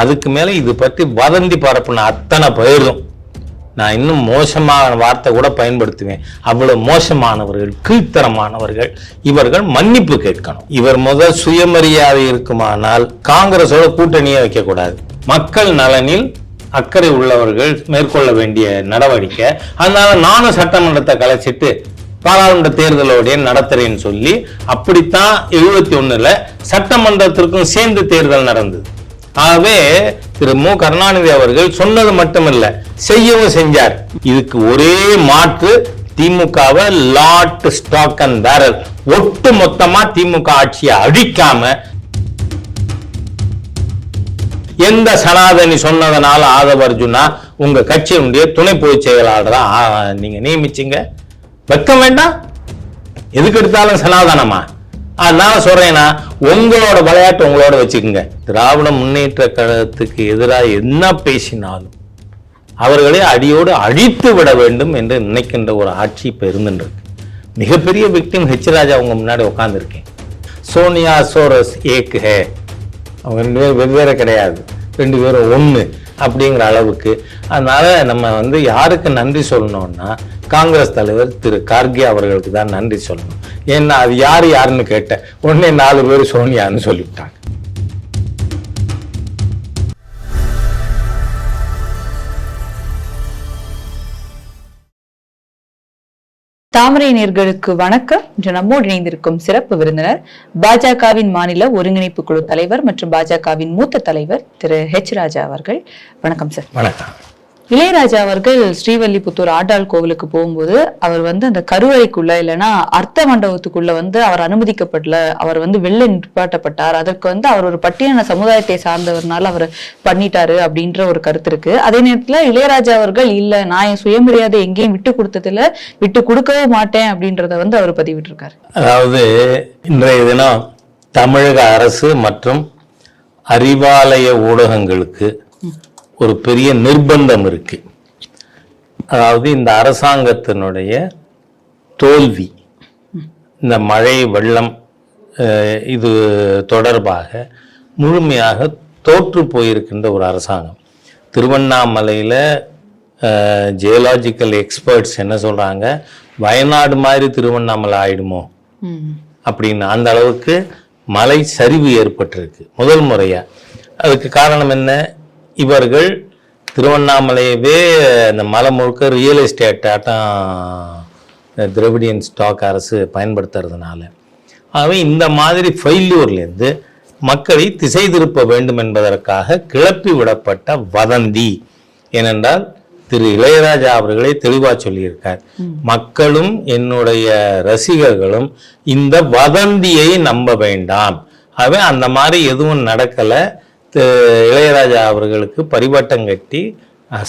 அதுக்கு மேலே இது பற்றி வதந்தி பரப்புன அத்தனை பயிரும் நான் இன்னும் மோசமான வார்த்தை கூட பயன்படுத்துவேன். அவ்வளோ மோசமானவர்கள் கீழ்த்தரமானவர்கள். இவர்கள் மன்னிப்பு கேட்கணும். இவர் முதல் சுயமரியாதை இருக்குமானால் காங்கிரஸோட கூட்டணியே வைக்கக்கூடாது. மக்கள் நலனில் அக்கறை உள்ளவர்கள் மேற்கொள்ள வேண்டிய நடவடிக்கை. அதனால நானும் சட்டமன்றத்தை கலைச்சிட்டு பாராளுமன்ற தேர்தலோடைய நடத்துறேன்னு சொல்லி அப்படித்தான் எழுபத்தி ஒன்றில் சட்டமன்றத்திற்கும் சேர்ந்து தேர்தல் நடந்தது. ஆகவே திரு மு. கருணாநிதி அவர்கள் சொன்னது மட்டுமல்ல செய்யவும் செஞ்சார். இதுக்கு ஒரே மாற்று திமுகவை லாட் ஸ்டாக் அண்ட் பேரல் ஒட்டு மொத்தமா திமுக ஆட்சியை அழிக்காம எந்த சனாதனி சொன்னதனால ஆதவ அர்ஜுனா உங்க கட்சியினுடைய துணை பொதுச் செயலாளரா நீங்க நியமிச்சீங்க? வெக்கம் வேண்டாம். எதுக்கு எடுத்தாலும் சனாதனமா? அதனால சொல்றேன்னா உங்களோட விளையாட்டு உங்களோட வச்சுக்கோங்க. திராவிட முன்னேற்ற கழகத்துக்கு எதிராக என்ன பேசினாலும் அவர்களை அடியோடு அழித்து விட வேண்டும் என்று நினைக்கின்ற ஒரு ஆட்சி இப்போ இருந்துருக்கு மிகப்பெரிய விக்டிம் ஹெச் ராஜா அவங்க முன்னாடி உட்காந்துருக்கேன் சோனியா சோரஸ் ஏக் ஹே அவங்க ரெண்டு பேரும் வெவ்வேறு கிடையாது. ரெண்டு பேரும் ஒன்று அப்படிங்கிற அளவுக்கு. அதனால நம்ம வந்து யாருக்கு நன்றி சொல்லணும்னா காங்கிரஸ் தலைவர் திரு கார்கே அவர்களுக்கு தான் நன்றி சொல்லணும். ஏன்னா அது யார் யாருன்னு கேட்டேன் உடனே நாலு பேர் சோனியான்னு சொல்லிவிட்டாங்க தாமரை நேர்களுக்கு வணக்கம். இன்று நம்மோடு இணைந்திருக்கும் சிறப்பு விருந்தினர் பாஜகவின் மாநில ஒருங்கிணைப்பு குழு தலைவர் மற்றும் பாஜகவின் மூத்த தலைவர் திரு ஹெச் ராஜா அவர்கள். வணக்கம் சார். வணக்கம். இளையராஜா அவர்கள் ஸ்ரீவல்லிபுத்தூர் ஆண்டாள் கோவிலுக்கு போகும்போது அவர் வந்து அந்த கருவறைக்குள்ள இல்லைன்னா அர்த்த மண்டபத்துக்குள்ள வந்து அவர் அனுமதிக்கப்படல. அவர் வந்து வெளில நிற்பாட்டப்பட்டார் அதற்கு வந்து அவர் ஒரு பட்டியலின சமுதாயத்தை சார்ந்தவர்னால அவர் பண்ணிட்டாரு அப்படின்ற ஒரு கருத்து இருக்கு. அதே நேரத்துல இளையராஜா அவர்கள் இல்ல நான் என் சுயமரியாதை எங்கேயும் விட்டு கொடுத்ததுல விட்டு கொடுக்கவே மாட்டேன் அப்படின்றத வந்து அவர் பதிவிட்டிருக்காரு. அதாவது இன்றைய தினம் தமிழக அரசு மற்றும் அறிவாலய ஊடகங்களுக்கு ஒரு பெரிய நிர்பந்தம் இருக்கு. அதாவது இந்த அரசாங்கத்தினுடைய தோல்வி இந்த மழை வெள்ளம் இது தொடர்பாக முழுமையாக தோற்று போயிருக்கின்ற ஒரு அரசாங்கம். திருவண்ணாமலையில் ஜியலாஜிக்கல் எக்ஸ்பர்ட்ஸ் என்ன சொல்கிறாங்க வயநாடு மாதிரி திருவண்ணாமலை ஆயிடுமோ. அப்படின்னு. அந்த அளவுக்கு மலை சரிவு ஏற்பட்டிருக்கு. முதல் முறையா. அதுக்கு காரணம் என்ன? இவர்கள் திருவண்ணாமலையவே இந்த மலை முழுக்க ரியல் எஸ்டேட் ஆட்டம் திரவிடியன் ஸ்டாக் அரசு பயன்படுத்துறதுனால. ஆகவே இந்த மாதிரி ஃபெயில்யூர்லேருந்து மக்களை திசை திருப்ப வேண்டும் என்பதற்காக கிளப்பி விடப்பட்ட வதந்தி. ஏனென்றால் திரு இளையராஜா அவர்களே தெளிவாக சொல்லியிருக்கார். மக்களும் என்னுடைய ரசிகர்களும் இந்த வதந்தியை நம்ப வேண்டாம். ஆகவே அந்த மாதிரி எதுவும் நடக்கலை. இளையராஜா அவர்களுக்கு பரிவட்டம் கட்டி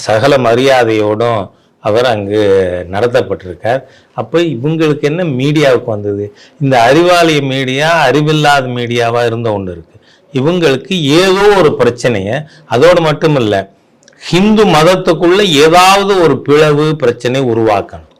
சகல மரியாதையோடும் அவர் அங்கு நடத்தப்பட்டிருக்கார். அப்போ இவங்களுக்கு என்ன மீடியாவுக்கு வந்தது? இந்த அறிவாளி மீடியா அறிவில்லாத மீடியாவாக இருந்த ஒன்று இருக்குது இவங்களுக்கு ஏதோ ஒரு பிரச்சனையை அதோடு மட்டும் இல்லை ஹிந்து மதத்துக்குள்ளே ஏதாவது ஒரு பிளவு பிரச்சனை உருவாக்கணும்.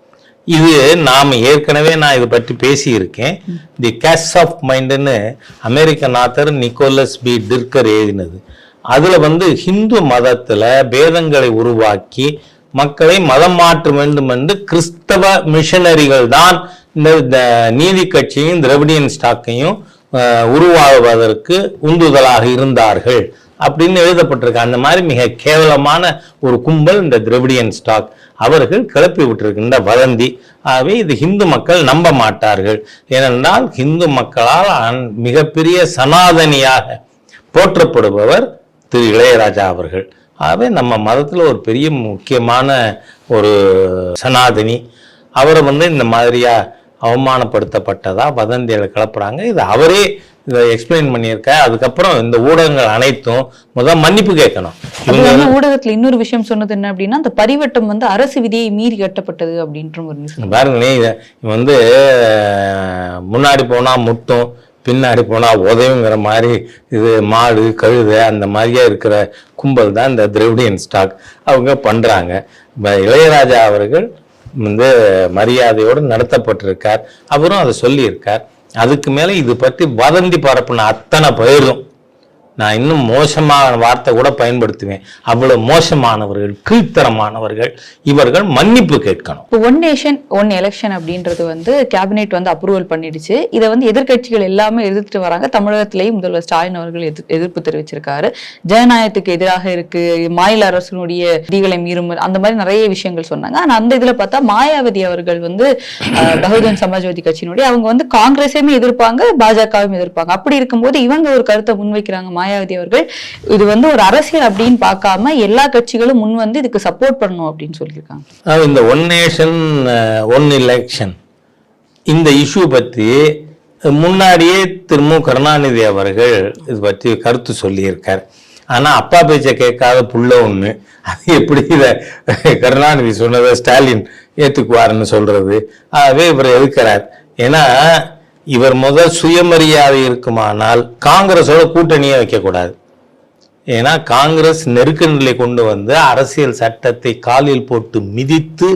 இது நாம் ஏற்கனவே நான் இதை பற்றி பேசியிருக்கேன். The cash of மைண்டுன்னு American author Nicholas B. Dirks எழுதினது. அதில் வந்து ஹிந்து மதத்தில் பேதங்களை உருவாக்கி மக்களை மதம் மாற்ற வேண்டும் என்று கிறிஸ்தவ மிஷனரிகள் தான் இந்த நீதி கட்சியும் திரவிடியன் ஸ்டாக்கையும் அஹ், உருவாகுவதற்கு உந்துதலாக இருந்தார்கள். அப்படின்னு எழுதப்பட்டிருக்கு. அந்த மாதிரி மிக கேவலமான ஒரு கும்பல் இந்த திரவிடியன் ஸ்டாக் அவர்கள் கிளப்பி விட்டிருக்கின்ற வதந்தி. ஆகவே இது ஹிந்து மக்கள் நம்ப மாட்டார்கள். ஏனென்றால் ஹிந்து மக்களால் மிகப்பெரிய சனாதனியாக போற்றப்படுபவர் திரு இளையராஜா அவர்கள். ஆகவே நம்ம மதத்தில் ஒரு பெரிய முக்கியமான ஒரு சனாதனி. அவரை வந்து இந்த மாதிரியாக அவமானப்படுத்தப்பட்டதா? வதந்திகளை கிளப்புறாங்க. இது அவரே இதை எக்ஸ்பிளைன் பண்ணியிருக்க அதுக்கப்புறம் இந்த ஊடகங்கள் அனைத்தும் முதல் மன்னிப்பு கேட்கணும். ஊடகத்துல இன்னொரு விஷயம் சொன்னது என்ன அப்படின்னா அந்த பரிவட்டம் வந்து அரசு விதியை மீறி கட்டப்பட்டது அப்படின்ற ஒரு நியூஸ் பாருங்களேன் இத- இவன் வந்து முன்னாடி போனா முட்டும் பின்னாடி போனா உதவுங்கிற மாதிரி இது மாடு கழுதை அந்த மாதிரியா இருக்கிற கும்பல் தான் இந்த திரவிடியன் ஸ்டாக் அவங்க பண்றாங்க. இப்ப இளையராஜா அவர்கள் வந்து மரியாதையோடு நடத்தப்பட்டிருக்கார். அவரும் அதை சொல்லியிருக்கார். அதுக்கு மேல இது பற்றி வதந்தி பரப்புன அத்தனை பயிரும் நான் இன்னும் மோசமான வார்த்தை கூட பயன்படுத்துவேன். அவ்வளவு மோசமானவர்கள் கீழ்த்தரமானவர்கள் இவர்கள் மன்னிப்பு கேட்கணும். இப்போ ஒன் நேஷன் ஒன் எலெக்ஷன் அப்படின்றது வந்து கேபினெட் வந்து அப்ரூவல் பண்ணிடுச்சு. இதை வந்து எதிர்க்கட்சிகள் எல்லாமே எதிர்த்துட்டு வராங்க. தமிழகத்திலேயும் முதல்வர் ஸ்டாலின் அவர்கள் எதிர்ப்பு தெரிவிச்சிருக்காரு. ஜனநாயகத்துக்கு எதிராக இருக்கு. மாநில அரசினுடைய விதிகளை மீறும் அந்த மாதிரி நிறைய விஷயங்கள் சொன்னாங்க. ஆனா அந்த இதுல பார்த்தா மாயாவதி அவர்கள் வந்து பகுஜன் சமாஜ்வாதி கட்சியினுடைய அவங்க வந்து காங்கிரஸையுமே எதிர்ப்பாங்க பாஜகவும் எதிர்ப்பாங்க. அப்படி இருக்கும்போது இவங்க ஒரு கருத்தை முன்வைக்கிறாங்க மாயாவதி அவர்கள் இது வந்து ஒரு அரசியல் அப்படின்னு பார்க்காம எல்லா கட்சிகளும் முன் வந்து இதுக்கு சப்போர்ட் பண்ணணும் அப்படின்னு சொல்லியிருக்காங்க. அதாவது இந்த ஒன் நேஷன் ஒன் எலெக்ஷன் இந்த இஷ்யூ பற்றி முன்னாடியே திரு மு கருணாநிதி அவர்கள் இது பற்றி கருத்து சொல்லியிருக்கார். ஆனா அப்பா பேச்சை கேட்காத புள்ள ஒன்று அது எப்படி இதை கருணாநிதி சொன்னதை ஸ்டாலின் ஏற்றுக்குவாருன்னு சொல்றது. ஆகவே இவர் எதுக்கிறார் ஏன்னா இவர் முதல் சுயமரியாதை இருக்குமானால் காங்கிரஸோட கூட்டணியே வைக்கக்கூடாது. ஏன்னா காங்கிரஸ் நெருக்க நிலை கொண்டு வந்து அரசியல் சட்டத்தை காலில் போட்டு மிதித்து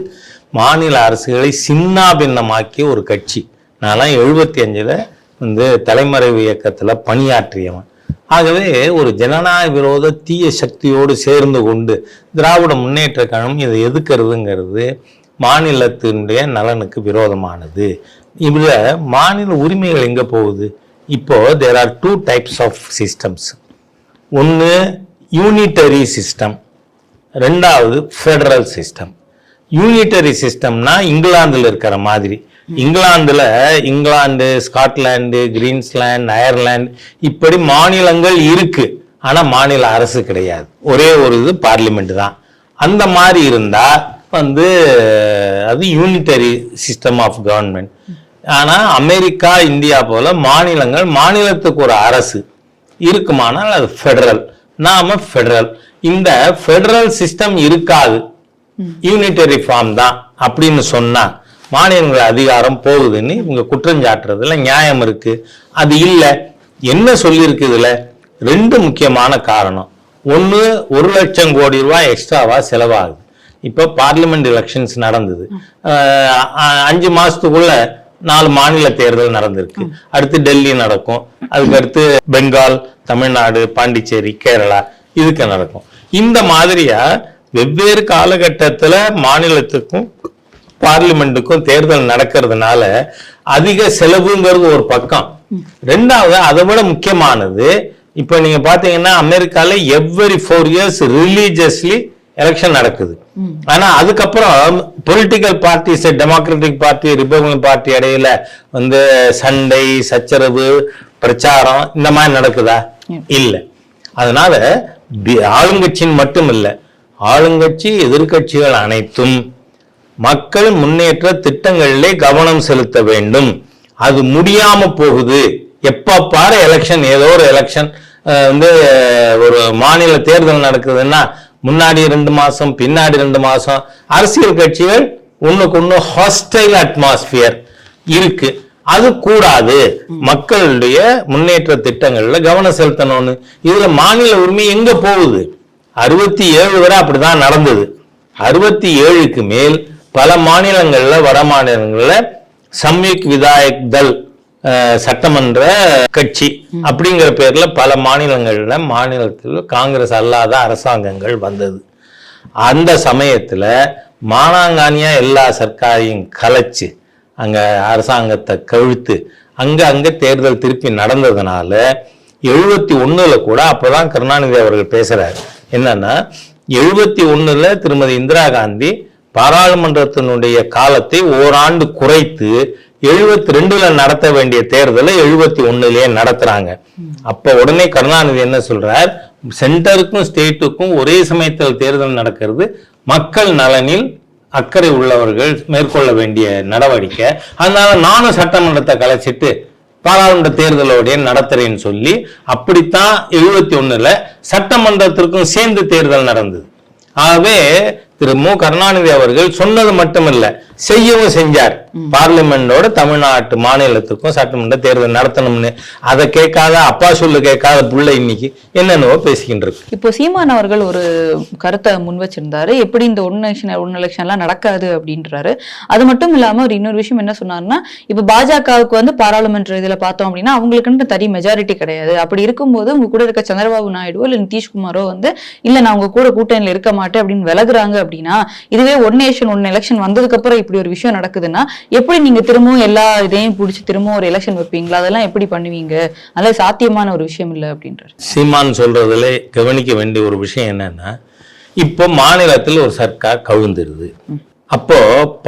மாநில அரசுகளை சின்னாபின்னமாக்கிய ஒரு கட்சி. நான்லாம் எழுபத்தி அஞ்சில் வந்து தலைமறைவு இயக்கத்தில் பணியாற்றியவன். ஆகவே ஒரு ஜனநாயக விரோத தீய சக்தியோடு சேர்ந்து கொண்டு திராவிட முன்னேற்ற கழகம் இதை எதுக்கிறதுங்கிறது மாநிலத்தினுடைய நலனுக்கு விரோதமானது. இதில் மாநில உரிமைகள் எங்கே போகுது? இப்போ there are two types of systems ஒன்று யூனிட்டரி சிஸ்டம் ரெண்டாவது ஃபெடரல் சிஸ்டம் யூனிட்டரி சிஸ்டம்னா இங்கிலாந்தில் இருக்கிற மாதிரி. இங்கிலாந்தில் இங்கிலாந்து ஸ்காட்லாந்து கிரீன்ஸ்லாந்து அயர்லாந்து இப்படி மாநிலங்கள் இருக்கு. ஆனால் மாநில அரசு கிடையாது. ஒரே ஒரு இது பார்லிமெண்ட் தான். அந்த மாதிரி இருந்தால் வந்து அது யூனிட்டரி சிஸ்டம் ஆஃப் கவர்மெண்ட் ஆனா அமெரிக்கா இந்தியா போல மாநிலங்கள் மாநிலத்துக்கு ஒரு அரசு இருக்குமானால் அது ஃபெடரல் நாம ஃபெடரல் இந்த ஃபெடரல் சிஸ்டம் இருக்காது. யூனிட்டரி ஃபார்ம் தான் அப்படின்னு சொன்னா மாநிலங்கள் அதிகாரம் போகுதுன்னு இவங்க குற்றம் சாட்டுறதுல நியாயம் இருக்கு. அது இல்ல. என்ன சொல்லியிருக்கு இதுல? ரெண்டு முக்கியமான காரணம். ஒண்ணு ஒரு லட்சம் கோடி ரூபாய் எக்ஸ்ட்ராவா செலவாகுது. இப்போ பார்லிமெண்ட் எலெக்ஷன்ஸ் நடந்தது. அஞ்சு மாசத்துக்குள்ள நாலு மாநில தேர்தல் நடந்திருக்கு. அடுத்து டெல்லி நடக்கும். அதுக்கு அடுத்து பெங்கால் தமிழ்நாடு பாண்டிச்சேரி கேரளா இதுக்கு நடக்கும். இந்த மாதிரியா வெவ்வேறு காலகட்டத்துல மாநிலத்துக்கும் பார்லிமெண்ட்டுக்கும் தேர்தல் நடக்கிறதுனால அதிக செலவுங்கிறது ஒரு பக்கம். ரெண்டாவது அதை விட முக்கியமானது இப்ப நீங்க பாத்தீங்கன்னா அமெரிக்கால every four years religiously election நடக்குது. ஆனா அதுக்கப்புறம் political parties Democratic Party Republican Party இடையில வந்து சண்டை சச்சரவு பிரச்சாரம் இந்த மாதிரி நடக்குதா? இல்ல. அதனால ஆளுங்கட்சின்னு மட்டும் இல்ல ஆளுங்கட்சி எதிர்க்கட்சிகள் அனைத்தும் மக்கள் முன்னேற்ற திட்டங்களிலே கவனம் செலுத்த வேண்டும். அது முடியாம போகுது. எப்ப பாரு எலெக்ஷன் ஏதோ ஒரு எலெக்ஷன் வந்து ஒரு மாநில தேர்தல் நடக்குதுன்னா முன்னாடி ரெண்டு மாசம் பின்னாடி ரெண்டு மாசம் அரசியல் கட்சிகள் ஒண்ணுக்கு ஒண்ணு ஹாஸ்டைல் அட்மாஸ்பியர் இருக்கு. அது கூடாது. மக்களுடைய முன்னேற்ற திட்டங்கள்ல கவனம் செலுத்தணும்னு. இதுல மாநில உரிமை எங்க போகுது? அறுபத்தி ஏழு வரை அப்படிதான் நடந்தது. அறுபத்தி ஏழுக்கு மேல் பல மாநிலங்கள்ல வட மாநிலங்கள்ல சம்யுக் விதாயக் தல் சட்டமன்ற கட்சி அப்படிங்கிற பேர்ல பல மாநிலங்கள்ல மாநிலத்தில் காங்கிரஸ் அல்லாத அரசாங்கங்கள் வந்தது. அந்த சமயத்துல மானாங்கானியா எல்லா சர்க்காரையும் கலைச்சு அங்க அரசாங்கத்தை கவிழ்த்து அங்க அங்க தேர்தல் திருப்பி நடந்ததுனால எழுபத்தி ஒண்ணுல கூட அப்பதான் கருணாநிதி அவர்கள் பேசுறாரு. என்னன்னா எழுபத்தி ஒண்ணுல திருமதி இந்திரா காந்தி பாராளுமன்றத்தினுடைய காலத்தை ஓராண்டு குறைத்து எழுபத்தி ரெண்டுல நடத்த வேண்டிய தேர்தலை எழுபத்தி ஒண்ணுலயே நடத்துறாங்க. அப்ப உடனே கருணாநிதி என்ன சொல்றார்? சென்டருக்கும் ஸ்டேட்டுக்கும் ஒரே சமயத்தில் தேர்தல் நடக்கிறது. மக்கள் நலனில் அக்கறை உள்ளவர்கள் மேற்கொள்ள வேண்டிய நடவடிக்கை. அதனால நானும் சட்டமன்றத்தை கலைச்சிட்டு பாராளுமன்ற தேர்தலோடைய நடத்துறேன்னு சொல்லி அப்படித்தான் எழுபத்தி ஒண்ணுல சட்டமன்றத்திற்கும் சேர்ந்து தேர்தல் நடந்தது. ஆகவே திரு மு கருணாநிதி அவர்கள் சொன்னது மட்டுமல்ல செய்யவும் செஞ்சார். பார்லிமெண்டோட தமிழ்நாட்டு மாநிலத்துக்கும் சட்டமன்ற தேர்தல் நடத்தணும்னு அதை கேட்காத அப்பா சொல்லு கேட்காத புள்ள இன்னைக்கு என்னென்னவோ பேசிக்கிட்டு இருக்கு. இப்போ சீமான் அவர்கள் ஒரு கருத்தை முன் வச்சிருந்தாரு. எப்படி இந்த ஒன் எலெக்ஷன் ஒன் எலெக்ஷன்லாம் நடக்காது அப்படின்றாரு. அது மட்டும் இல்லாம ஒரு இன்னொரு விஷயம் என்ன சொன்னாருன்னா இப்ப பாஜகவுக்கு வந்து பாராளுமன்ற இதுல பார்த்தோம் அப்படின்னா அவங்களுக்குன்னு தனி மெஜாரிட்டி கிடையாது. அப்படி இருக்கும்போது உங்க கூட இருக்க சந்திரபாபு நாயுடுவோ இல்ல நிதிஷ்குமாரோ வந்து இல்ல நான் உங்க கூட கூட்டணியில இருக்க மாட்டேன் அப்படின்னு விலகுறாங்க அப்படின்னா இதுவே ஒன் நேஷன் ஒன் எலெக்ஷன் வந்ததுக்கு அப்புறம் இப்படி ஒரு விஷயம் நடக்குதுன்னா எப்படி நீங்க திரும்பவும் எல்லா இதையும் பிடிச்சி திரும்பவும் ஒரு எலெக்ஷன் வைப்பீங்களா? அதெல்லாம் எப்படி பண்ணுவீங்க? அதெல்லாம் சாத்தியமான ஒரு விஷயம் இல்லை அப்படின்றாரு. சீமான் சொல்றதுல கவனிக்க வேண்டிய ஒரு விஷயம் என்னன்னா இப்போ மாநிலத்தில் ஒரு சர்க்கார் கவிழ்ந்துருது. அப்போ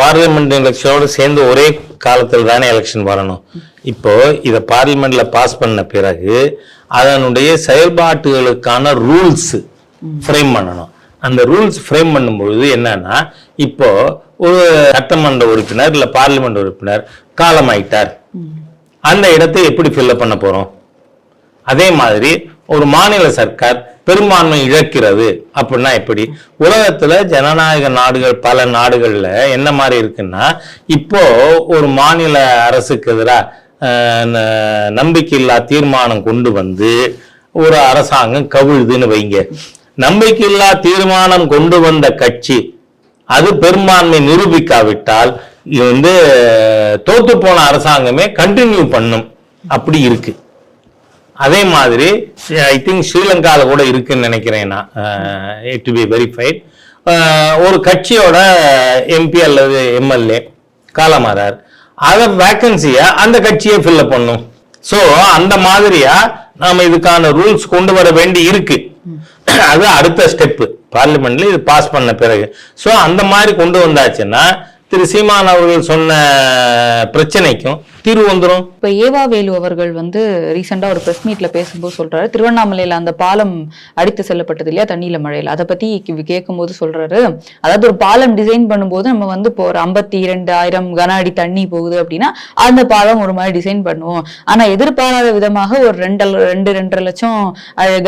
பார்லிமெண்ட் எலெக்ஷனோட சேர்ந்து ஒரே காலத்தில் தானே எலெக்ஷன் வரணும். இப்போ இதை பார்லிமெண்ட்ல பாஸ் பண்ண பிறகு அதனுடைய செயல்பாட்டுகளுக்கான ரூல்ஸ் ஃப்ரேம் பண்ணணும். அந்த ரூல்ஸ் ஃப்ரேம் பண்ணும்பொழுது என்னன்னா இப்போ ஒரு சட்டமன்ற உறுப்பினர் இல்ல பார்லிமெண்ட் உறுப்பினர் காலமாயிட்டார். அந்த இடத்தை எப்படி ஃபில்அப் பண்ண போறோம்? அதே மாதிரி ஒரு மாநில சர்க்கார் பெரும்பான்மை இழக்கிறது அப்படின்னா எப்படி? உலகத்துல ஜனநாயக நாடுகள் பல நாடுகள்ல என்ன மாதிரி இருக்குன்னா இப்போ ஒரு மாநில அரசுக்கு எதிராக நம்பிக்கையில்லா தீர்மானம் கொண்டு வந்து ஒரு அரசாங்கம் கவிழுதுன்னு வைங்க. நம்பிக்கையில்லா தீர்மானம் கொண்டு வந்த கட்சி அது பெரும்பான்மை நிரூபிக்காவிட்டால் இது வந்து தோத்து போன அரசாங்கமே கண்டினியூ பண்ணும். அப்படி இருக்கு. அதே மாதிரி ஐ திங்க் ஸ்ரீலங்கால கூட இருக்குன்னு நினைக்கிறேன் நான். டு பி வெரிஃபைட் ஒரு கட்சியோட எம்பி அல்லது எம்எல்ஏ காலமாறார் அதை வேக்கன்சியை அந்த கட்சியை ஃபில்அப் பண்ணும். ஸோ அந்த மாதிரியா நாம இதுக்கான ரூல்ஸ் கொண்டு வர வேண்டி இருக்கு. அது அடுத்த ஸ்டெப்பு பார்லிமெண்ட்ல இது பாஸ் பண்ண பிறகு. ஸோ அந்த மாதிரி கொண்டு வந்தாச்சுன்னா திரு சீமான் அவர்கள் சொன்ன பிரச்சனைக்கும் தீர்வு வந்துடும் இப்ப ஏவா வேலு அவர்கள் வந்து ரீசெண்டா ஒரு பிரஸ் மீட்ல பேசும்போது சொல்றாரு. திருவண்ணாமலையில அந்த பாலம் அடித்து செல்லப்பட்டது இல்லையா? தண்ணியில மழையில. அதை பத்தி கேட்கும்போது சொல்றாரு. அதாவது ஒரு பாலம் டிசைன் பண்ணும்போது நம்ம வந்து இப்போ ஒரு ஐம்பத்தி இரண்டு ஆயிரம் கன அடி தண்ணி போகுது அப்படின்னா அந்த பாலம் ஒரு மாதிரி டிசைன் பண்ணுவோம். ஆனா எதிர்பாராத விதமாக ஒரு ரெண்டு ரெண்டு ரெண்டரை லட்சம்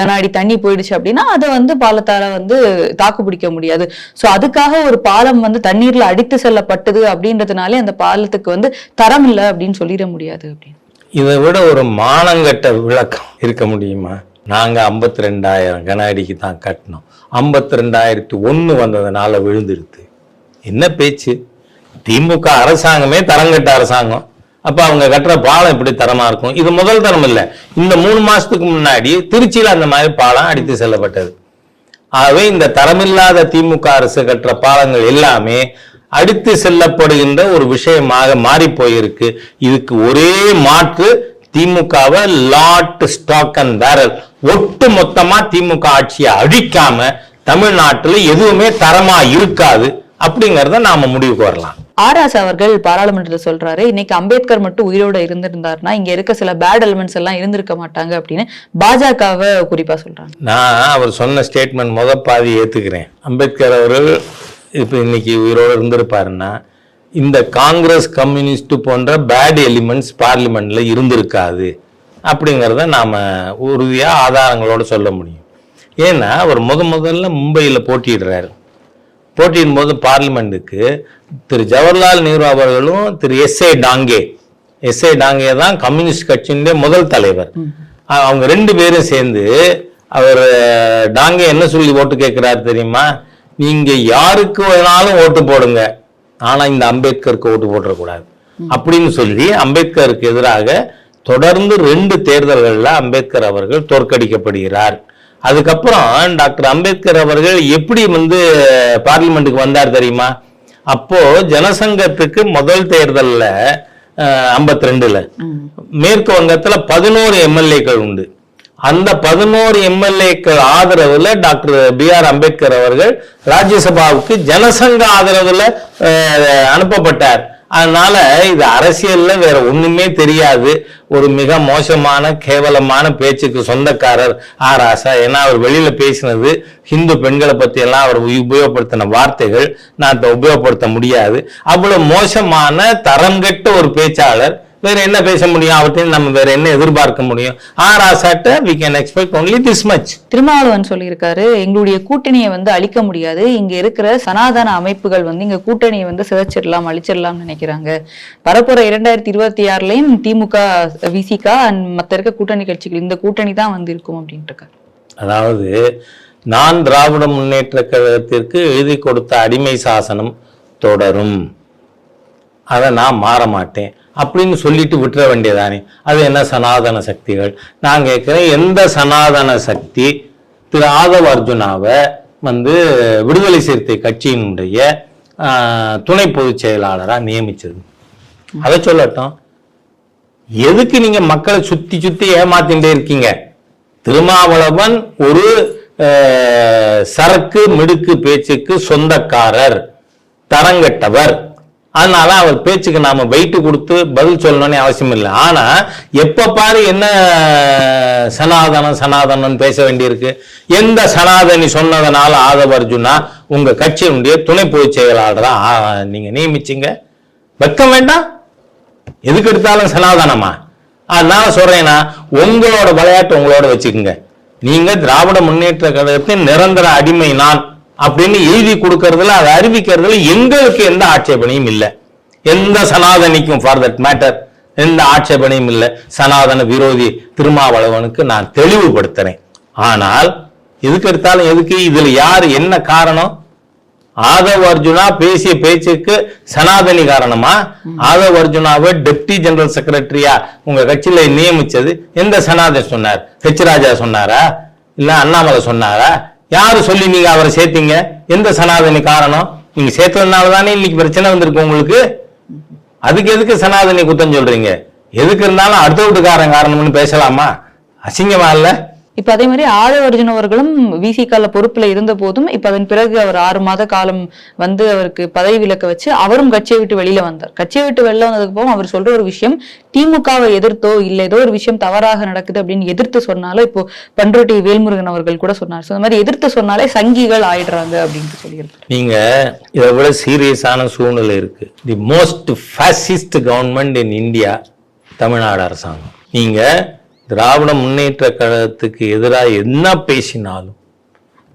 கன அடி தண்ணி போயிடுச்சு அப்படின்னா அதை வந்து பாலத்தால வந்து தாக்கு பிடிக்க முடியாது. சோ அதுக்காக ஒரு பாலம் வந்து தண்ணீர்ல அடித்து செல்லப்பட்டது அப்படின்றதுனாலே அந்த பாலத்துக்கு வந்து தரம் இல்லை அப்படின்னு சொல்லி சொல்லிட முடியாது அப்படின்னு. இதை விட ஒரு மானங்கட்ட விளக்கம் இருக்க முடியுமா? நாங்க ஐம்பத்தி ரெண்டாயிரம் கன அடிக்கு தான் கட்டினோம். ஐம்பத்தி ரெண்டாயிரத்தி ஒன்று வந்ததுனால விழுந்துருது. என்ன பேச்சு? திமுக அரசாங்கமே தரங்கட்ட அரசாங்கம். அப்ப அவங்க கட்டுற பாலம் இப்படி தரமா இருக்கும்? இது முதல் தரம் இல்லை. இந்த மூணு மாசத்துக்கு முன்னாடி திருச்சியில அந்த மாதிரி பாலம் அடித்து செல்லப்பட்டது. ஆகவே இந்த தரமில்லாத திமுக அரசு கட்டுற பாலங்கள் எல்லாமே அடித்து செல்லப்படுகின்ற ஒரு விஷயமாக மாறி போயிருக்கு இதுக்கு ஒரே மாற்று திமுகவை லாட் ஸ்டாக் அண்ட் பேரல் ஒட்டு மொத்தமா திமுக ஆட்சியை அழிக்காம தமிழ்நாட்டுல எதுவுமே தரமா இருக்காது. அப்படிங்கறத நாம முடிவுக்கு வரலாம் ஆராஸ் அவர்கள் பாராளுமன்றத்தில் சொல்றாரு இன்னைக்கு அம்பேத்கர் மட்டும் உயிரோட இருந்திருந்தாருன்னா இங்க இருக்க சில பேட் எலிமெண்ட்ஸ் எல்லாம் இருந்திருக்க மாட்டாங்க அப்படின்னு பாஜகவை குறிப்பா சொல்றாங்க. நான் அவர் சொன்ன ஸ்டேட்மெண்ட் முத பாதி ஏத்துக்கிறேன். அம்பேத்கர் அவர்கள் இப்போ இன்னைக்கு உயிரோடு இருந்திருப்பாருன்னா இந்த காங்கிரஸ் கம்யூனிஸ்ட் போன்ற பேட் எலிமெண்ட்ஸ் பார்லிமெண்ட்டில் இருந்திருக்காது. அப்படிங்கிறத நாம் உறுதியாக ஆதாரங்களோட சொல்ல முடியும். ஏன்னா அவர் முத முதல்ல மும்பையில் போட்டியிடுறாரு. போட்டியின் போது பார்லிமெண்ட்டுக்கு திரு ஜவஹர்லால் நேரு அவர்களும் திரு S A Dange. S A Dange தான் கம்யூனிஸ்ட் கட்சியினுடைய முதல் தலைவர். அவங்க ரெண்டு பேரும் சேர்ந்து அவர் டாங்கே என்ன சொல்லி ஓட்டு கேட்குறாரு தெரியுமா? நீங்க யாருக்கு வேணாலும் ஓட்டு போடுங்க. ஆனா இந்த அம்பேத்கருக்கு ஓட்டு போட்டுறக்கூடாது அப்படின்னு சொல்லி அம்பேத்கருக்கு எதிராக தொடர்ந்து ரெண்டு தேர்தல்கள்ல அம்பேத்கர் அவர்கள் தோற்கடிக்கப்படுகிறார். அதுக்கப்புறம் டாக்டர் அம்பேத்கர் அவர்கள் எப்படி வந்து பார்லிமெண்ட்டுக்கு வந்தார் தெரியுமா? அப்போ ஜனசங்கத்துக்கு முதல் தேர்தல்ல ஐம்பத்தி ரெண்டுல மேற்கு வங்கத்துல பதினோரு எம்எல்ஏக்கள் உண்டு. அந்த பதினோரு எம்எல்ஏக்கள் ஆதரவுல டாக்டர் பி ஆர் அம்பேத்கர் அவர்கள் ராஜ்யசபாவுக்கு ஜனசங்க ஆதரவுல அனுப்பப்பட்டார். அதனால இது அரசியல்ல வேற ஒண்ணுமே தெரியாது. ஒரு மிக மோசமான கேவலமான பேச்சுக்கு சொந்தக்காரர் ஆராசா ஏன்னா அவர் வெளியில பேசினது ஹிந்து பெண்களை பத்தி எல்லாம் அவர் உபயோகப்படுத்தின வார்த்தைகள். நான் இப்ப உபயோகப்படுத்த முடியாது. அவ்வளவு மோசமான தரம் கெட்ட ஒரு பேச்சாளர் வேற என்ன பேச முடியும்? அவர்கிட்ட நம்ம வேற என்ன எதிர்பார்க்க முடியும்? ஆர் ஆசாட்ட we can expect only this much Thirumavalavan சொல்லியிருக்காரு எங்களுடைய கூட்டணியை வந்து அழிக்க முடியாது. இங்க இருக்கிற சனாதன அமைப்புகள் வந்து இங்க கூட்டணியை வந்து சிதைச்சிடலாம் அழிச்சிடலாம்னு நினைக்கிறாங்க. வரப்போற இரண்டாயிரத்தி இருபத்தி ஆறுலயும் திமுக விசிகா அண்ட் மத்த இருக்க கூட்டணி கட்சிகள் இந்த கூட்டணி தான் வந்து இருக்கும் அப்படின்ட்டு இருக்காரு அதாவது நான் திராவிட முன்னேற்ற கழகத்திற்கு எழுதி கொடுத்த அடிமை சாசனம் தொடரும். அதை நான் மாற மாட்டேன். அப்படின்னு சொல்லிட்டு விட்டுற வேண்டியதானே? அது என்ன சனாதன சக்திகள்? நான் கேட்குறேன் எந்த சனாதன சக்தி திரு ஆதவ அர்ஜுனாவை வந்து விடுதலை சிறுத்தை கட்சியினுடைய துணை பொதுச் செயலாளராக நியமிச்சது அதை சொல்லட்டும். எதுக்கு நீங்க மக்களை சுத்தி சுத்தி ஏமாத்திட்டே இருக்கீங்க? திருமாவளவன் ஒரு சரக்கு மிடுக்கு பேச்சுக்கு சொந்தக்காரர் தரங்கட்டவர். அதனால அவர் பேச்சுக்கு நாம வெயிட் கொடுத்து பதில் சொல்லணும்னு அவசியம் இல்லை. ஆனா எப்ப பாரு என்ன சனாதனம் சனாதனம் பேச வேண்டியிருக்கு. எந்த சனாதனி சொன்னதனால ஆதவ அர்ஜுனா உங்க கட்சியினுடைய துணை பொதுச் செயலாளரா நீங்க நியமிச்சிங்க? வெக்கம் வேண்டாம். எதுக்கு எடுத்தாலும் சனாதனமா? அதனால சொல்றேன்னா உங்களோட விளையாட்டு உங்களோட வச்சுக்கோங்க. நீங்க திராவிட முன்னேற்ற கழகத்தின் நிரந்தர அடிமை நான் அப்படின்னு எழுதி கொடுக்கறதுல அதை அறிவிக்கிறதுல எங்களுக்கு எந்த ஆட்சேபனையும் இல்லை. எந்த சனாதனிக்கும் ஃபார் தட் மேட்டர் எந்த ஆட்சேபனையும் இல்லை. சனாதன விரோதி திருமாவளவனுக்கு நான் தெளிவுபடுத்துறேன். ஆனால் எதுக்கு எடுத்தாலும் எதுக்கு இதுல யார் என்ன காரணம்? ஆதவ் அர்ஜுனா பேசிய பேச்சுக்கு சனாதனி காரணமா? ஆதவ் அர்ஜுனாவை டெப்டி ஜெனரல் செக்ரட்டரியா உங்க கட்சியில நியமிச்சது எந்த சனாதன் சொன்னார்? ஹெச் ராஜா சொன்னாரா? இல்ல அண்ணாமலை சொன்னாரா? யாரு சொல்லி நீங்க அவரை சேர்த்தீங்க? எந்த சனாதனி காரணம்? நீங்க சேர்த்ததுனால தானே இன்னைக்கு பிரச்சனை வந்திருக்கு உங்களுக்கு? அதுக்கு எதுக்கு சனாதனி குத்தம் சொல்றீங்க? எதுக்கு இருந்தாலும் அடுத்த வீட்டுக்காரன் காரணம்னு பேசலாமா? அசிங்கமா இல்லை? இப்ப அதே மாதிரி ஆதவ அர்ஜுன் அவர்களும் விசிகால பொறுப்புல இருந்த போதும் இப்ப அதன் பிறகு அவர் ஆறு மாத காலம் வந்து அவருக்கு பதவி விலக்க வச்சு அவரும் கட்சியை விட்டு வெளியில வந்தார். கட்சியை விட்டு வெளில வந்ததுக்கு போகும் அவர் சொல்ற ஒரு விஷயம் திமுகவை எதிர்த்தோ இல்ல ஏதோ ஒரு விஷயம் தவறாக நடக்குது அப்படின்னு எதிர்த்து சொன்னாலும் இப்போ பண்ருட்டி வேல்முருகன் அவர்கள் கூட சொன்னார். ஸோ இந்த மாதிரி எதிர்த்து சொன்னாலே சங்கிகள் ஆயிடுறாங்க அப்படின்ட்டு சொல்லியிருக்காரு. நீங்க இதை விட சீரியஸான சூழ்நிலை இருக்கு. The most fascist government in India Tamil Nadu அரசாங்கம். நீங்க திராவிட முன்னேற்ற கழகத்துக்கு எதிராக என்ன பேசினாலும்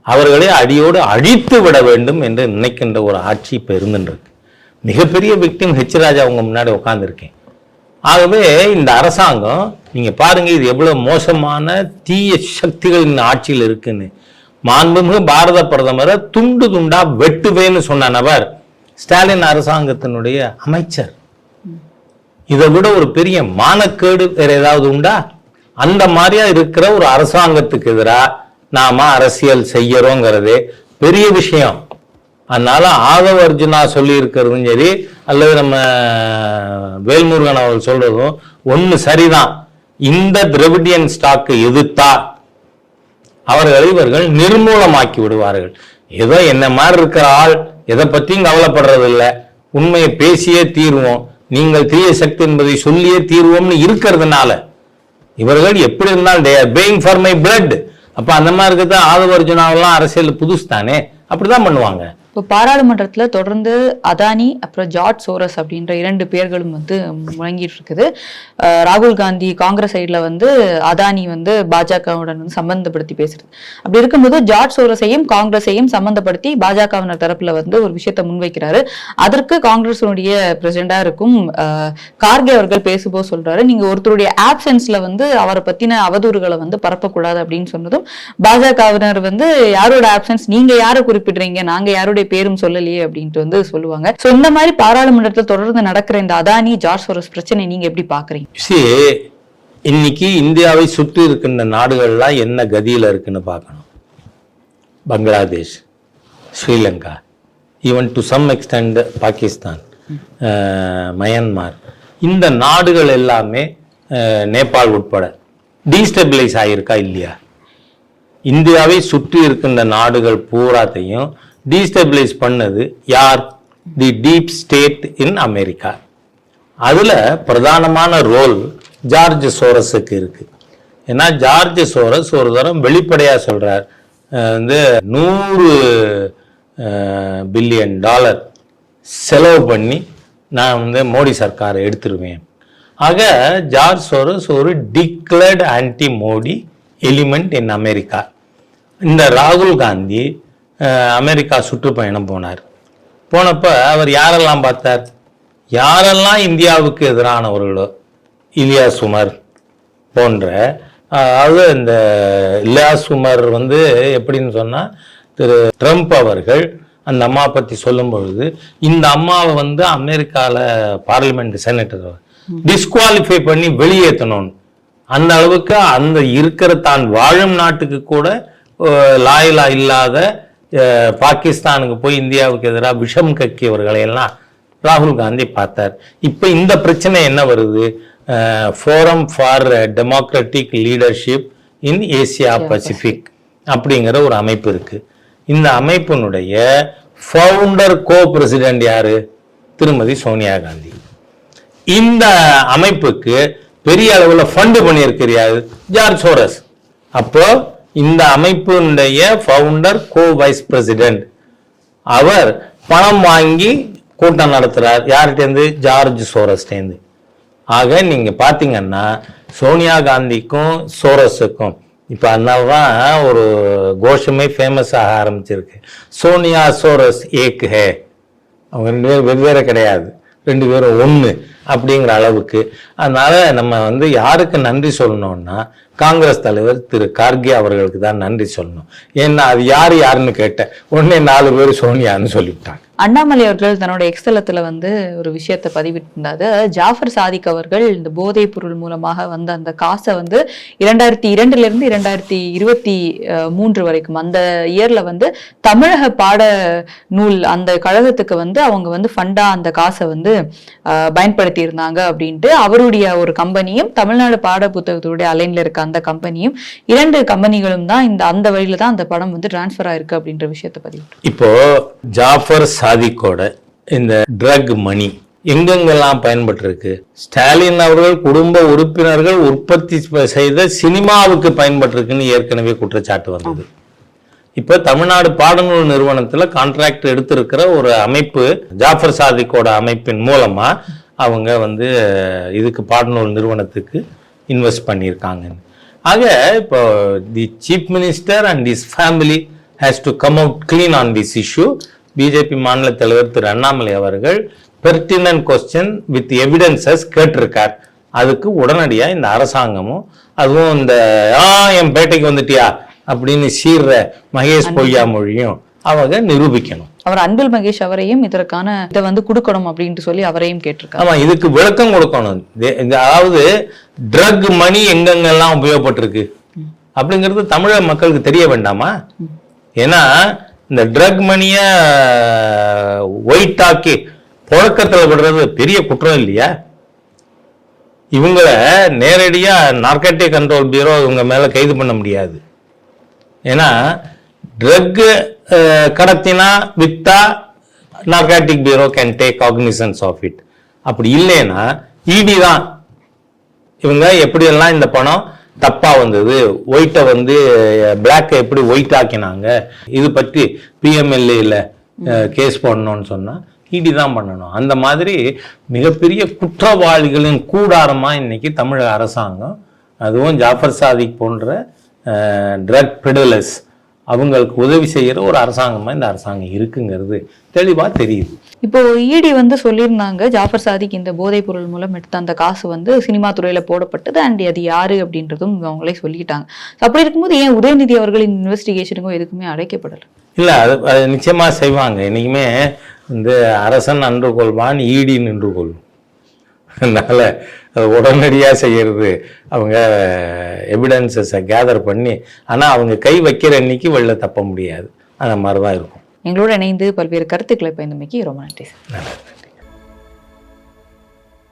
அவர்களை அடியோடு அழித்து விட வேண்டும் என்று நினைக்கின்ற ஒரு ஆட்சி இப்போ இருந்துருக்கு மிகப்பெரிய விக்டிம் ஹெச் ராஜா உங்க முன்னாடி உட்காந்துருக்கேன் ஆகவே இந்த அரசாங்கம் நீங்க பாருங்க இது எவ்வளவு மோசமான தீய சக்திகள் இந்த ஆட்சியில் இருக்குன்னு. மாண்புமிகு பாரத பிரதமரை துண்டு துண்டா வெட்டுவேன்னு சொன்ன நபர் ஸ்டாலின் அரசாங்கத்தினுடைய அமைச்சர். இதை விட ஒரு பெரிய மானக்கேடு வேற ஏதாவது உண்டா? அந்த மாதிரியா இருக்கிற ஒரு அரசாங்கத்துக்கு எதிராக நாம அரசியல் செய்யறோங்கிறது பெரிய விஷயம். அதனால ஆதவ அர்ஜுனா சொல்லி இருக்கிறதும் சரி அல்லது நம்ம வேல்முருகன் அவர்கள் சொல்றதும் ஒன்று சரிதான். இந்த திரவிடியன் ஸ்டாக்கு எதிர்த்தா அவர்களை இவர்கள் நிர்மூலமாக்கி விடுவார்கள். ஏதோ என்ன மாதிரி இருக்கிற ஆள் எதை பற்றியும் கவலைப்படுறது இல்லை உண்மையை பேசியே தீர்வோம். நீங்கள் தீய சக்தி என்பதை சொல்லியே தீர்வோம்னு இருக்கிறதுனால. இவர்கள் எப்படி இருந்தாலும் they are for my my அப்போ அப்ப அந்த மாதிரி இருக்கிறது ஆதவ அர்ஜுனாவெல்லாம் அரசியல் புதுசு தானே அப்படிதான் பண்ணுவாங்க. இப்போ பாராளுமன்றத்தில் தொடர்ந்து அதானி அப்புறம் ஜார்ஜ் சோரஸ் அப்படின்ற இரண்டு பேர்களும் வந்து முழங்கிட்டு இருக்குது. ராகுல் காந்தி காங்கிரஸ் சைடில் வந்து அதானி வந்து பாஜகவுடன் வந்து சம்பந்தப்படுத்தி பேசுறது. அப்படி இருக்கும்போது ஜார்ஜ் சோரஸையும் காங்கிரஸையும் சம்பந்தப்படுத்தி பாஜகவினர் தரப்பில் வந்து ஒரு விஷயத்தை முன்வைக்கிறாரு. அதற்கு காங்கிரஸினுடைய பிரசிடண்டா இருக்கும் கார்கே அவர்கள் பேசும்போது சொல்றாரு நீங்க ஒருத்தருடைய ஆப்சன்ஸ்ல வந்து அவரை பத்தின அவதூறுகளை வந்து பரப்பக்கூடாது அப்படின்னு சொன்னதும் பாஜகவினர் வந்து யாரோட ஆப்சன்ஸ் நீங்க யாரை குறிப்பிடுறீங்க? நாங்க யாருடைய பேரும் சொல்லலையே அப்படின்ட்டு வந்து சொல்லுவாங்க. சோ இந்த மாதிரி பாராளுமன்றத்தில் தொடர்ந்து நடக்கிற இந்த அதானி ஜார்ஜ் சோரஸ் பிரச்சனை நீங்க எப்படி பாக்குறீங்க? இன்னைக்கு இந்தியாவை சுற்றி இருக்கின்ற நாடுகள்லாம் என்ன கதியில் இருக்குன்னு பார்க்கணும். Bangladesh Sri Lanka even to some extent Pakistan Myanmar. இந்த நாடுகள் எல்லாமே நேபாள் உட்பட டீஸ்டபிளைஸ் ஆகியிருக்கா இல்லையா? இந்தியாவை சுற்றி இருக்கின்ற நாடுகள் பூராத்தையும் டீஸ்டபிளைஸ் பண்ணது யார்? The deep state in America அதில் பிரதானமான ரோல் ஜார்ஜ் சோரஸுக்கு இருக்குது ஏன்னா ஜார்ஜ் சோரஸ் ஒரு தரம் வெளிப்படையாக சொல்கிறார் வந்து நூறு பில்லியன் டாலர் செலவு பண்ணி நான் வந்து மோடி சர்க்காரை எடுத்துருவேன். ஆக ஜார்ஜ் சோரஸ் ஒரு declared anti Modi element in America இந்த ராகுல் காந்தி அமெரிக்கா சுற்றுப்பயணம் போனார். போனப்போ அவர் யாரெல்லாம் பார்த்தார்? யாரெல்லாம் இந்தியாவுக்கு எதிரானவர்களோ இலியாஸ் உமர் போன்ற அதாவது இந்த இலியாஸ் உமர் வந்து எப்படின்னு சொன்னால் திரு ட்ரம்ப் அவர்கள் அந்த அம்மா பற்றி சொல்லும் பொழுது இந்த அம்மாவை வந்து அமெரிக்காவில் பார்லிமெண்ட் செனட்டர் டிஸ்குவாலிஃபை பண்ணி வெளியேற்றணும்னு அந்த அளவுக்கு அந்த இருக்கிற தான் வாழும் நாட்டுக்கு கூட லாயலா இல்லாத பாகிஸ்தானுக்கு போய் இந்தியாவுக்கு எதிராக விஷம் கக்கியவர்களை எல்லாம் ராகுல் காந்தி பார்த்தார். இப்போ இந்த பிரச்சனை என்ன வருது? Forum for democratic leadership in Asia Pacific அப்படிங்கிற ஒரு அமைப்பு இருக்கு. இந்த அமைப்பினுடைய ஃபவுண்டர் கோ பிரசிடென்ட் யாரு? திருமதி சோனியா காந்தி. இந்த அமைப்புக்கு பெரிய அளவுல ஃபண்ட் பண்ணியிருக்கிறாரு ஜார்ஜ் சோரஸ். அப்போ இந்த அமைப்பினுடைய ஃபவுண்டர் கோ வைஸ் பிரசிடென்ட் அவர் பணம் வாங்கி கூட்டம் நடத்துகிறார் யார்கிட்டேருந்து ஜார்ஜ் சோரஸ்டேந்து. ஆக நீங்கள் பார்த்தீங்கன்னா சோனியா காந்திக்கும் சோரஸுக்கும் இப்போ அதனால தான் ஒரு கோஷமே ஃபேமஸ் ஆக ஆரம்பிச்சிருக்கு. சோனியா சோரஸ் ஏக் ஹே. அவங்க ரெண்டு பேரும் வெவ்வேறு கிடையாது. ரெண்டு பேரும் ஒன்று அப்படிங்கிற அளவுக்கு. அதனால நம்ம வந்து யாருக்கு நன்றி சொல்லணும்னா காங்கிரஸ் தலைவர் திரு கார்கே அவர்களுக்கு தான் நன்றி சொல்லணும். ஏன்னா அது யார் யாருன்னு கேட்டேன். உடனே நாலு பேர் சோனியான்னு சொல்லிவிட்டாங்க. அண்ணாமலை அவர்கள் தன்னோட எக்ஸலத்துல வந்து ஒரு விஷயத்தை பதிவிட்டிருந்தார். ஜாஃபர் சாதிக் அவர்கள் இந்த போதைப் பொருள் மூலமாக வந்த அந்த காசை வந்து இரண்டாயிரத்தி இரண்டுல இருந்து இரண்டாயிரத்தி இருபத்தி அஹ், மூன்று வரைக்கும் அந்த இயர்ல வந்து தமிழக பாட நூல் அந்த கழகத்துக்கு வந்து அவங்க வந்து ஃபண்டாக அந்த காசை வந்து அஹ், பயன்படுத்தி இருந்தாங்க அப்படின்ட்டு அவருடைய ஒரு கம்பெனியும் தமிழ்நாடு பாட புத்தகத்துடைய அலைன்ல இருக்க அந்த கம்பெனியும் இரண்டு கம்பெனிகளும் தான் இந்த அந்த வழியில் தான் அந்த படம் வந்து டிரான்ஸ்ஃபர் ஆயிருக்கு அப்படின்ற விஷயத்தை பதிவிட்டு இப்போ ஜாஃபர் சாதிக்கோட இந்த ட்ரக் மணி எங்கெங்கெல்லாம் பயன்பட்டிருக்கு? ஸ்டாலின் அவர்கள் குடும்ப உறுப்பினர்கள் உற்பத்தி செய்த சினிமாவுக்கு பயன்பட்டிருக்குன்னு ஏற்கனவே குற்றச்சாட்டு வந்தது. இப்போ தமிழ்நாடு பாடநூல் நிறுவனத்துல கான்ட்ராக்ட் எடுத்திருக்கிற ஒரு அமைப்பு ஜாஃபர் சாதிக்கோட அமைப்பின் மூலமா அவங்க வந்து இதுக்கு பாடநூல் நிறுவனத்துக்கு இன்வெஸ்ட் பண்ணியிருக்காங்க ஆக இப்போ the chief minister and his family has to come out clean on this issue BJP மாநில தலைவர் திரு அண்ணாமலை அவர்கள் பெர்டினன்ட் கொஸ்டின் வித் எவிடன்சஸ் கேட்டிருக்கார். அதுக்கு உடனடியா இந்த அரசாங்கமும் அதுவும் இந்த ஆ என் பேட்டைக்கு வந்துட்டியா? அப்படின்னு சீர்ற மகேஷ் பொய்யாமொழியும் அவங்க நிரூபிக்கணும். அவர் அன்பில் மகேஷ் அவரையும் இதற்கான இதை வந்து கொடுக்கணும் அப்படின்ட்டு சொல்லி அவரையும் கேட்டிருக்காரு. ஆமா இதுக்கு விளக்கம் கொடுக்கணும். அதாவது ட்ரக் மணி எங்கெங்கெல்லாம் உபயோகப்பட்டிருக்கு? அப்படிங்கிறது தமிழக மக்களுக்கு தெரிய வேண்டாமா? ஏன்னா இந்த ட்ரக் மணிய ஒயிட் ஆக்கி புழக்கத்தில் விடுறது பெரிய குற்றம் இல்லையா? இவங்கள நேரடியாக நார்கட்டிக் கண்ட்ரோல் பியூரோ இவங்க மேலே கைது பண்ண முடியாது. ஏன்னா ட்ரக்கு கடத்தினா வித்தா narcotic bureau can take cognisance of it அப்படி இல்லைன்னா இடி தான். இவங்க எப்படியெல்லாம் இந்த பணம் தப்பாக வந்தது. ஒயிட்டை வந்து பிளாக்கை எப்படி ஒயிட் ஆக்கினாங்க? இது பற்றி பிஎம்எல்ஏல கேஸ் போடணும்னு சொன்னால் இடி தான் பண்ணணும். அந்த மாதிரி மிகப்பெரிய குற்றவாளிகளின் கூடாரமாக இன்னைக்கு தமிழக அரசாங்கம் அதுவும் ஜாஃபர் சாதிக் போன்ற ட்ரக் பெடலர்ஸ் அவங்களுக்கு உதவி செய்யற ஒரு அரசாங்கமா இந்த அரசாங்கம் இருக்குங்கிறது தெளிவா தெரியுது. இப்போ இடி வந்து சொல்லியிருந்தாங்க ஜாஃபர் சாதிக் இந்த போதைப் பொருள் மூலம் எடுத்த அந்த காசு வந்து சினிமா துறையில போடப்பட்டது அண்ட் அது யாரு அப்படின்றதும் அவங்களே சொல்லிட்டாங்க அப்படி இருக்கும்போது ஏன் உதயநிதி அவர்கள் இந்த இன்வெஸ்டிகேஷனுக்கும் எதுக்குமே அழைக்கப்படல? இல்ல அது அது நிச்சயமா செய்வாங்க. என்னைக்குமே வந்து அரசன் அன்று கொள்வான் ஈடி நின்று கொள்ளும். அதனால அது உடனடியா செய்யறது. அவங்க எவிடன்சஸை கேதர் பண்ணி ஆனா அவங்க கை வைக்கிற அன்னைக்கு வெளில தப்ப முடியாது. அந்த மாதிரி தான் இருக்கும். எங்களோட இணைந்து பல்வேறு கருத்துக்களை பயந்தமைக்கு ரொம்ப நன்றி சார்.